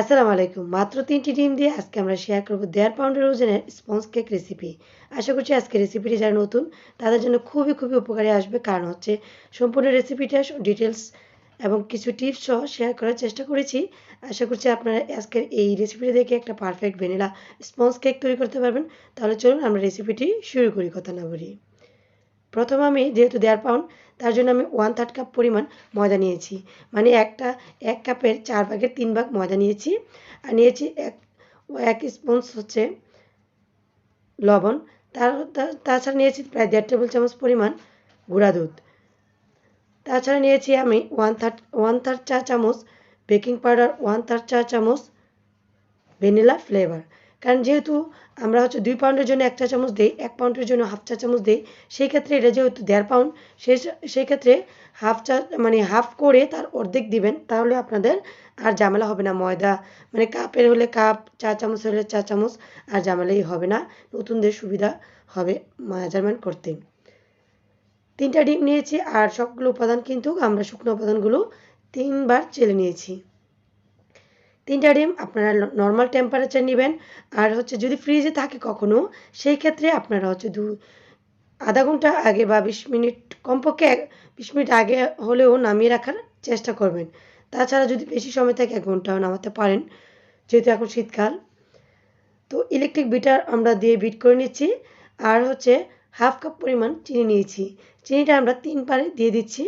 আসসালামু আলাইকুম। মাত্র তিনটি ডিম দিয়ে আজকে আমরা শেয়ার করব দেড় পাউন্ডের ওজনের স্পঞ্জ কেক রেসিপি আশা করছি আজকে রেসিপিটি যারা নতুন, তাদের জন্য খুবই খুবই উপকারী আসবে। কারণ হচ্ছে সম্পূর্ণ রেসিপিটা ডিটেলস এবং কিছু টিপস সহ শেয়ার করার চেষ্টা করেছি। আশা করছি আপনারা আজকের এই রেসিপিটি দেখে একটা পারফেক্ট ভ্যানিলা স্পঞ্জ কেক তৈরি করতে পারবেন। তাহলে চলুন আমরা রেসিপিটি শুরু করি, কথা না বলি। প্রথম আমি যেহেতু দেড় পাউন্ড তার জন্য আমি ওয়ান থার্ড কাপ পরিমাণ ময়দা নিয়েছি। মানে একটা, এক কাপের চার ভাগের তিন ভাগ ময়দা নিয়েছি। আর নিয়েছি এক এক স্পুন হচ্ছে লবণ। তার, তাছাড়া নিয়েছি প্রায় দেড় টেবিল চামচ পরিমাণ গুঁড়া দুধ। তাছাড়া নিয়েছি আমি ওয়ান থার্ড ওয়ান থার্ড চা চামচ বেকিং পাউডার ওয়ান থার্ড চা চামচ ভ্যানিলা ফ্লেভার কারণ যেহেতু আমরা হচ্ছে দুই পাউন্ডের জন্য এক চা চামচ দিই, এক পাউন্ডের জন্য হাফ চা চামচ দিই, সেই ক্ষেত্রে এটা যেহেতু দেড় পাউন্ড সেই সেই ক্ষেত্রে হাফ চা মানে হাফ করে তার অর্ধেক দিবেন, তাহলে আপনাদের আর ঝামেলা হবে না। ময়দা মানে কাপের হলে কাপ, চা চামচ হলে চা চামচ, আর ঝামেলাই হবে না। নতুনদের সুবিধা হবে মেজারমেন্ট করতে। তিনটা ডিম নিয়েছি আর সবগুলো উপাদান কিন্তু আমরা শুকনো উপাদানগুলো তিনবার চেলে নিয়েছি। তিনটা ডিম আপনারা নর্মাল টেম্পারেচার নেবেন। আর হচ্ছে যদি ফ্রিজে থাকে কখনো, সেই ক্ষেত্রে আপনারা হচ্ছে দু, আধা ঘণ্টা আগে বা বিশ মিনিট কমপক্ষে এক, বিশ মিনিট আগে হলেও নামিয়ে রাখার চেষ্টা করবেন। তাছাড়া যদি বেশি সময় থাকে, এক ঘন্টাও নামাতে পারেন, যেহেতু এখন শীতকাল। তো ইলেকট্রিক বিটার আমরা দিয়ে বিট করে নিচ্ছি। আর হচ্ছে হাফ কাপ পরিমাণ চিনি নিয়েছি। চিনিটা আমরা তিন পারে দিয়ে দিচ্ছি।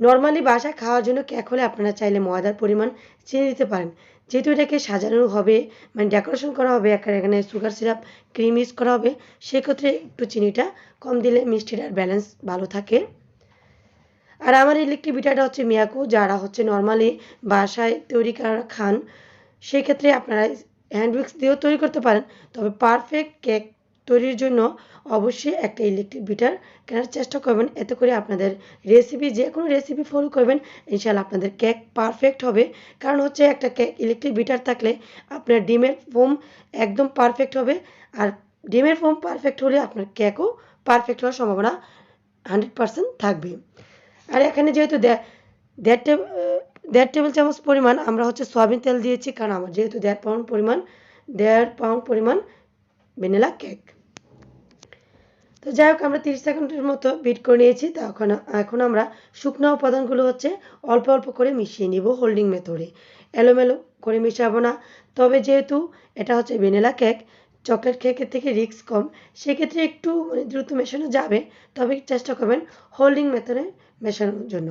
নর্মালি বাসায় খাওয়ার জন্য কেক হলে আপনারা চাইলে ময়দার পরিমাণ চিনি দিতে পারেন। যেহেতু এটাকে সাজানো হবে মানে ডেকোরেশন করা হবে এখানে সুগার সিরাপ ক্রিম ইউজ করা হবে, সেক্ষেত্রে একটু চিনিটা কম দিলে মিষ্টিটার ব্যালেন্স ভালো থাকে। আর আমার ইলেকট্রিক বিটারটা হচ্ছে মিয়াকো, যারা হচ্ছে নর্মালি বাসায় তৈরি করা খান, সেক্ষেত্রে আপনারা হ্যান্ড উইক্স দিয়েও তৈরি করতে পারেন। তবে পারফেক্ট কেক তৈরির জন্য অবশ্যই একটা ইলেকট্রিক বিটার কেনার চেষ্টা করবেন। এতে করে আপনাদের রেসিপি যে কোনো রেসিপি ফলো করবেন ইনশাল্লাহ আপনাদের কেক পারফেক্ট হবে। কারণ হচ্ছে একটা কেক ইলেকট্রিক বিটার থাকলে আপনার ডিমের ফোম একদম পারফেক্ট হবে। আর ডিমের ফোম পারফেক্ট হলে আপনার কেকও পারফেক্ট হওয়ার সম্ভাবনা হান্ড্রেড পারসেন্ট থাকবে। আর এখানে যেহেতু দেড় টেবিল দেড় টেবিল চামচ পরিমাণ আমরা হচ্ছে সয়াবিন তেল দিয়েছি, কারণ আমার যেহেতু দেড় পাউন্ড পরিমাণ, দেড় পাউন্ড পরিমাণ ভ্যানিলা কেক তো যাই হোক, আমরা তিরিশ সেকেন্ডের মতো বিট করে নিয়েছি। তখন এখন আমরা শুকনো উপাদানগুলো হচ্ছে অল্প অল্প করে মিশিয়ে নিব হোল্ডিং মেথডে এলোমেলো করে মিশাবো না। তবে যেহেতু এটা হচ্ছে ভ্যানিলা কেক চকলেট কেকের থেকে রিক্স কম, সেক্ষেত্রে একটু মানে দ্রুত মেশানো যাবে। তবে চেষ্টা করবেন হোল্ডিং মেথডে মেশানোর জন্য।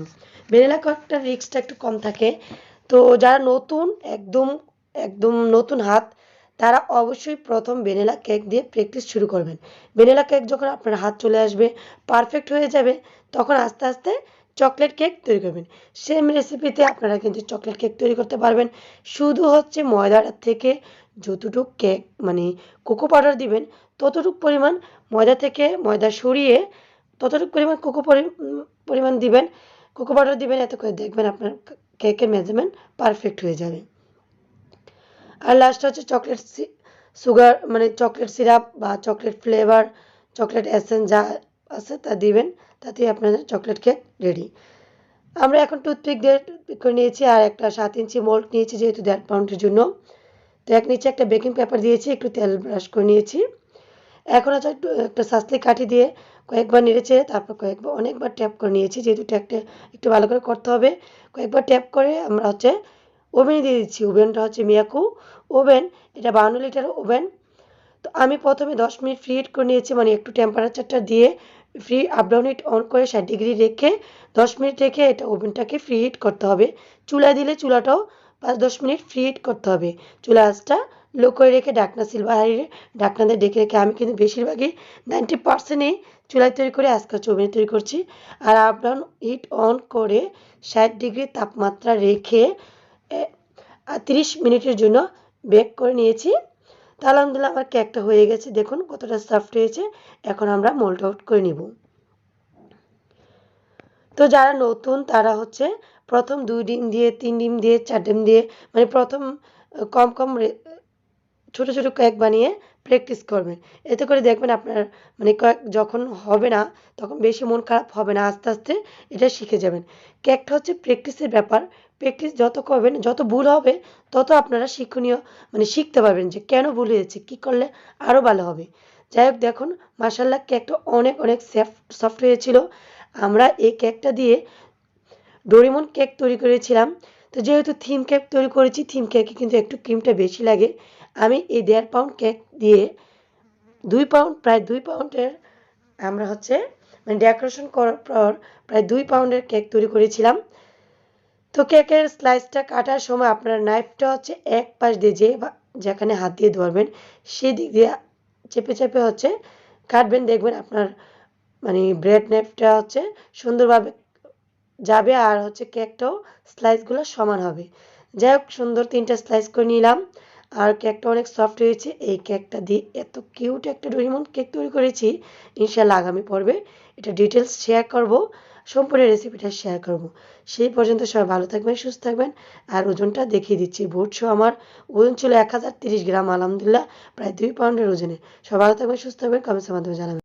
ভ্যানিলা কেকটার রিক্সটা একটু কম থাকে। তো যারা নতুন, একদম একদম নতুন হাত তারা অবশ্যই প্রথম ভ্যানিলা কেক দিয়ে প্র্যাকটিস শুরু করবেন। ভ্যানিলা কেক যখন আপনার হাত চলে আসবে পারফেক্ট হয়ে যাবে, তখন আস্তে আস্তে চকলেট কেক তৈরি করবেন। সেম রেসিপিতে আপনারা কিন্তু চকলেট কেক তৈরি করতে পারবেন। শুধু হচ্ছে ময়দাটার থেকে যতটুক কেক মানে কোকো পাউডার দিবেন, ততটুক পরিমাণ ময়দা থেকে ময়দা সরিয়ে ততটুক পরিমাণ কোকো পরিমাণ দিবেন। কোকো পাউডার দিবেন, এত করে দেখবেন আপনার কেকের মেজারমেন্ট পারফেক্ট হয়ে যাবে। আর লাস্ট হচ্ছে চকলেট সুগার মানে চকলেট সিরাপ বা চকলেট ফ্লেভার চকলেট এসেন্স যা আছে তা দিবেন তাতে আপনাদের চকলেট কেক রেডি আমরা এখন টুথপিক দিয়ে টুথপিক করে নিয়েছি আর একটা সাত ইঞ্চি মোল্ড নিয়েছি যেহেতু দেড় পাউন্ডের জন্য। তো এক নিচে একটা বেকিং পেপার দিয়েছি, একটু তেল ব্রাশ করে নিয়েছি। এখন একটু, একটা সাসলি কাঠি দিয়ে কয়েকবার নেড়েছে তারপর কয়েকবার অনেকবার ট্যাপ করে নিয়েছি, যেহেতু ট্যাপটা একটু ভালো করে করতে হবে। কয়েকবার ট্যাপ করে আমরা হচ্ছে ওভেনে দিয়ে দিচ্ছি। ওভেনটা হচ্ছে মিয়াকু। ওভেন, এটা বাউন্ন লিটার ওভেন। তো আমি প্রথমে দশ মিনিট ফ্রি হিট করে নিয়েছি মানে একটু টেম্পারেচারটা দিয়ে free up down heat on করে ষাট ডিগ্রি রেখে দশ মিনিট রেখে এটা ওভেনটাকে ফ্রি হিট করতে হবে। চুলা দিলে চুলাটাও পাঁচ দশ মিনিট ফ্রি হিট করতে হবে। চুলা আঁচটা লো করে রেখে ডাকনা সিলভার হারিয়ে ডাকনাদের ডেকে রেখে আমি কিন্তু বেশিরভাগই নাইনটি পার্সেন্টই চুলায় তৈরি করে আজকে ওভেনে তৈরি করছি। আর আপ ডাউন হিট অন করে ষাট ডিগ্রি তাপমাত্রা রেখে তিরিশ মিনিটের জন্য বেক করে নিয়েছি। তা আলহামদুলিল্লাহ আমার কেকটা হয়ে গেছে। দেখুন কতটা সফট হয়েছে। এখন আমরা মোল্ড আউট করে নিব। তো যারা নতুন, তারা হচ্ছে প্রথম দুই ডিম দিয়ে, তিন ডিম দিয়ে, চার ডিম দিয়ে মানে প্রথম কম কম ছোট ছোট কেক বানিয়ে প্র্যাকটিস করবেন। এতে করে দেখবেন আপনার মানে কয়েক যখন হবে না, তখন বেশি মন খারাপ হবে না, আস্তে আস্তে এটা শিখে যাবেন। কেকটা হচ্ছে প্র্যাকটিসের ব্যাপার। প্র্যাকটিস যত করবেন, যত ভুল হবে, তত আপনারা শিক্ষণীয় মানে শিখতে পারবেন যে কেন ভুল হয়েছে, কী করলে আরও ভালো হবে। যাই হোক, দেখুন মাসাল্লাহ কেকটা অনেক অনেক সেফ সফট হয়েছিল। আমরা এই কেকটা দিয়ে ডোরিমন কেক তৈরি করেছিলাম। তো যেহেতু থিম কেক তৈরি করেছি থিম কেকে কিন্তু একটু ক্রিমটা বেশি লাগে। আমি এই দেড় পাউন্ড কেক দিয়ে দুই পাউন্ড প্রায় দুই পাউন্ডের আমরা হচ্ছে মানে ডেকোরেশন করার পর প্রায় দুই পাউন্ডের কেক তৈরি করেছিলাম। তো কেকের স্লাইসটা কাটার সময় আপনার নাইফটা হচ্ছে এক পাশ দিয়ে যে যেখানে হাত দিয়ে ধরবেন সেই দিক দিয়ে চেপে চেপে হচ্ছে কাটবেন। দেখবেন আপনার মানে ব্রেড নাইফটা হচ্ছে সুন্দরভাবে যাবে আর হচ্ছে কেকটাও স্লাইসগুলো সমান হবে। যাই হোক, সুন্দর তিনটা স্লাইস করে নিলাম। আর কেকটা অনেক সফট হয়েছে। এই কেকটা দিয়ে এত কিউট একটা ডোরিমন কেক তৈরি করেছি। ইনশাল্লাহ আগামী পর্বে এটা ডিটেলস শেয়ার করব, সম্পূর্ণ রেসিপিটা শেয়ার করব। সেই পর্যন্ত সবাই ভালো থাকবেন, সুস্থ থাকবেন। আর ওজনটা দেখিয়ে দিচ্ছি। বোর্ডশো আমার ওজন ছিল এক হাজার তিরিশ গ্রাম, আলহামদুলিল্লাহ, প্রায় দুই পাউন্ডের ওজনে। সবাই ভালো থাকবেন, সুস্থ থাকবেন। কমেন্টসের মাধ্যমে জানাবেন।